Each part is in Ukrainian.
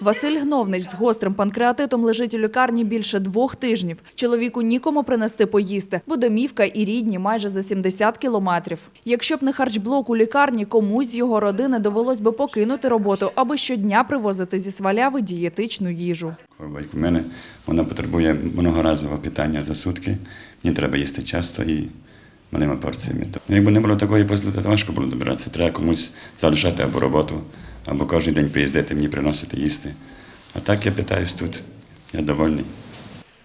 Василь Гновнич з гострим панкреатитом лежить у лікарні більше двох тижнів. Чоловіку нікому принести поїсти, бо домівка і рідні майже за 70 кілометрів. Якщо б не харчблок у лікарні, комусь з його родини довелось би покинути роботу, аби щодня привозити зі сваляви дієтичну їжу. У мене, вона потребує многоразового питання за сутки. Мені треба їсти часто і малими порціями. Якби не було такої то важко було добиратися. Треба комусь залишати або роботу, або кожен день приїздити, мені приносити їсти. А так я питаюсь тут. Я довольний.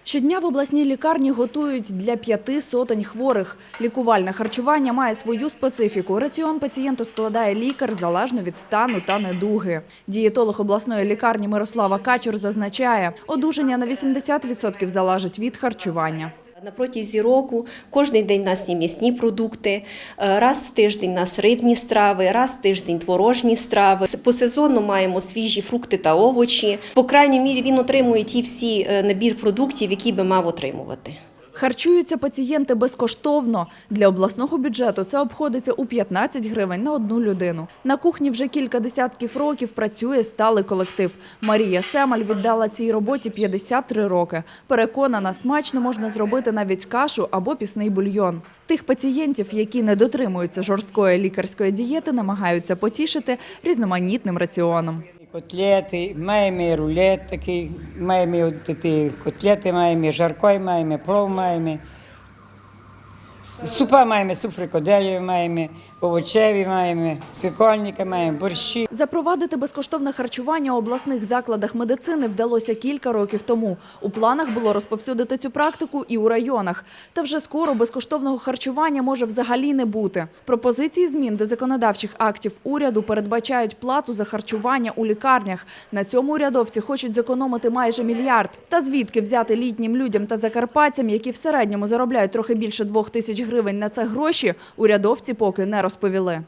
Щодня в обласній лікарні готують для п'яти сотень хворих. Лікувальне харчування має свою специфіку. Раціон пацієнту складає лікар залежно від стану та недуги. Дієтолог обласної лікарні Мирослава Качур зазначає, одужання на 80% залежить від харчування. На протязі року кожен день у нас є м'ясні продукти, е, раз в тиждень у нас рибні страви, раз в тиждень творожні страви. По сезону маємо свіжі фрукти та овочі. По крайній мірі він отримує ті всі е, набір продуктів, які би мав отримувати. Харчуються пацієнти безкоштовно. Для обласного бюджету це обходиться у 15 гривень на одну людину. На кухні вже кілька десятків років працює сталий колектив. Марія Семаль віддала цій роботі 53 роки. Переконана, смачно можна зробити навіть кашу або пісний бульйон. Тих пацієнтів, які не дотримуються жорсткої лікарської дієти, намагаються потішити різноманітним раціоном. Котлети, маємо і рулет такий, маємо і котлети, маємо, і жаркой маємо, плов маємо. Супа маємо, суп фрикаделі маємо, овочеві маємо, цвікольники маємо, борщі. Запровадити безкоштовне харчування у обласних закладах медицини вдалося кілька років тому. У планах було розповсюдити цю практику і у районах. Та вже скоро безкоштовного харчування може взагалі не бути. Пропозиції змін до законодавчих актів уряду передбачають плату за харчування у лікарнях. На цьому урядовці хочуть зекономити майже мільярд. Та звідки взяти літнім людям та закарпатцям, які в середньому заробляють трохи більше двох тисяч гривень на це гроші, урядовці поки не розповіли.